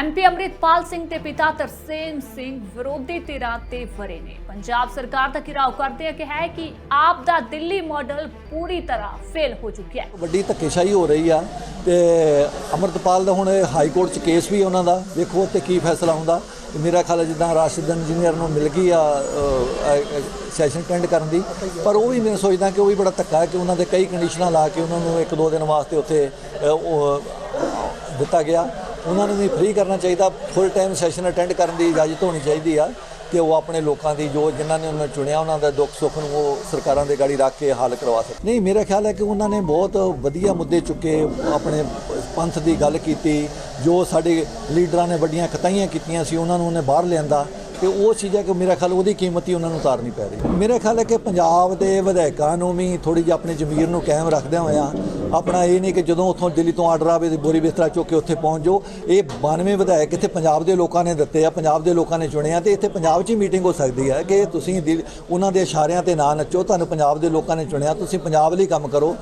MP Amritpal Singh ਦੇ ਪਿਤਾ ਤਰਸੇਮ ਸਿੰਘ ਵਿਰੋਧੀ ਧਿਰਾਂ ਤੇ ਵਰੇ ਨੇ। ਪੰਜਾਬ ਸਰਕਾਰ ਦਾ ਘਿਰਾਓ ਕਰਦੇ ਆ ਕਿ ਹੈ ਕਿ ਆਪ ਦਾ ਦਿੱਲੀ ਮਾਡਲ ਪੂਰੀ ਤਰ੍ਹਾਂ ਫੇਲ ਹੋ ਚੁੱਕਿਆ ਹੈ। ਵੱਡੀ ਧੱਕੇਸ਼ਾਹੀ ਹੋ ਰਹੀ ਆ ਤੇ ਅਮਰਤਪਾਲ ਦਾ ਹੁਣ ਹਾਈ ਕੋਰਟ 'ਚ ਕੇਸ ਵੀ ਉਹਨਾਂ ਦਾ ਵੇਖੋ ਤੇ ਕੀ ਫੈਸਲਾ ਹੁੰਦਾ। ਮੇਰਾ ਖਿਆਲ ਜਿੱਦਾਂ ਰਾਸ਼ਦ ਇੰਜੀਨੀਅਰ ਨੂੰ ਮਿਲ ਗਈ ਆ ਸੈਸ਼ਨ ਅਟੈਂਡ ਕਰਨ ਦੀ, ਪਰ ਉਹ ਵੀ ਮੈਂ ਸੋਚਦਾ ਕਿ ਉਹ ਵੀ ਬੜਾ ਧੱਕਾ ਹੈ ਕਿ ਉਹਨਾਂ ਦੇ ਕਈ ਕੰਡੀਸ਼ਨਾਂ ਲਾ ਕੇ ਉਹਨਾਂ ਨੂੰ ਇੱਕ ਦੋ ਦਿਨ ਵਾਸਤੇ ਉੱਥੇ ਦਿੱਤਾ ਗਿਆ। ਉਹਨਾਂ ਨੂੰ ਵੀ ਫ੍ਰੀ ਕਰਨਾ ਚਾਹੀਦਾ ਫੁੱਲ ਟਾਈਮ ਸੈਸ਼ਨ ਅਟੈਂਡ ਕਰਨ ਦੀ ਇਜਾਜ਼ਤ ਹੋਣੀ ਚਾਹੀਦੀ ਆ ਕਿ ਉਹ ਆਪਣੇ ਲੋਕਾਂ ਦੀ, ਜੋ ਜਿਨ੍ਹਾਂ ਨੇ ਉਹਨਾਂ ਚੁਣਿਆ, ਉਹਨਾਂ ਦਾ ਦੁੱਖ ਸੁੱਖ ਨੂੰ ਉਹ ਸਰਕਾਰਾਂ ਦੇ ਗਾੜੀ ਰੱਖ ਕੇ ਹੱਲ ਕਰਵਾ ਸਕਦੇ ਨਹੀਂ, ਮੇਰਾ ਖਿਆਲ ਹੈ ਕਿ ਉਹਨਾਂ ਨੇ ਬਹੁਤ ਵਧੀਆ ਮੁੱਦੇ ਚੁੱਕੇ, ਆਪਣੇ ਪੰਥ ਦੀ ਗੱਲ ਕੀਤੀ, ਜੋ ਸਾਡੇ ਲੀਡਰਾਂ ਨੇ ਵੱਡੀਆਂ ਕਤਾਈਆਂ ਕੀਤੀਆਂ ਸੀ, ਉਹਨਾਂ ਨੂੰ ਉਹਨੇ ਬਾਹਰ ਲਿਆਂਦਾ। ਤੇ ਉਹ ਚੀਜ਼ਾਂ ਕਿ ਮੇਰਾ ਖਿਆਲ ਉਹਦੀ ਕੀਮਤ ਹੀ ਉਹਨਾਂ ਨੂੰ ਉਤਾਰਨੀ ਪੈ ਰਹੀ ਮੇਰਾ ਖਿਆਲ ਹੈ ਕਿ ਪੰਜਾਬ ਦੇ ਵਿਧਾਇਕਾਂ ਨੂੰ ਵੀ ਥੋੜੀ ਜਿਹੀ ਆਪਣੀ ਜ਼ਮੀਰ ਨੂੰ ਕਾਇਮ ਰੱਖਦਿਆਂ ਹੋਇਆਂ ਆਪਣਾ ਇਹ ਨਹੀਂ ਕਿ ਜਦੋਂ ਉੱਥੋਂ ਦਿੱਲੀ ਤੋਂ ਆਰਡਰ ਆਵੇ ਤੇ ਬੋਰੀ ਬਿਸਤਰਾ ਚੁੱਕ ਕੇ ਉੱਥੇ ਪਹੁੰਚ ਜਾਓ। ਇਹ 92 ਵਿਧਾਇਕ ਇੱਥੇ ਪੰਜਾਬ ਦੇ ਲੋਕਾਂ ਨੇ ਦਿੱਤੇ ਆ, ਪੰਜਾਬ ਦੇ ਲੋਕਾਂ ਨੇ ਚੁਣੇ ਆ ਤੇ ਇੱਥੇ ਪੰਜਾਬ 'ਚ ਹੀ ਮੀਟਿੰਗ ਹੋ ਸਕਦੀ ਹੈ ਕਿ ਤੁਸੀਂ ਦਿਲ- ਉਹਨਾਂ ਦੇ ਇਸ਼ਾਰਿਆਂ ਤੇ ਨਾ ਨੱਚੋ, ਤੁਹਾਨੂੰ ਪੰਜਾਬ ਦੇ ਲੋਕਾਂ ਨੇ ਚੁਣਿਆ, ਤੁਸੀਂ ਪੰਜਾਬ ਲਈ ਕੰਮ ਕਰੋ।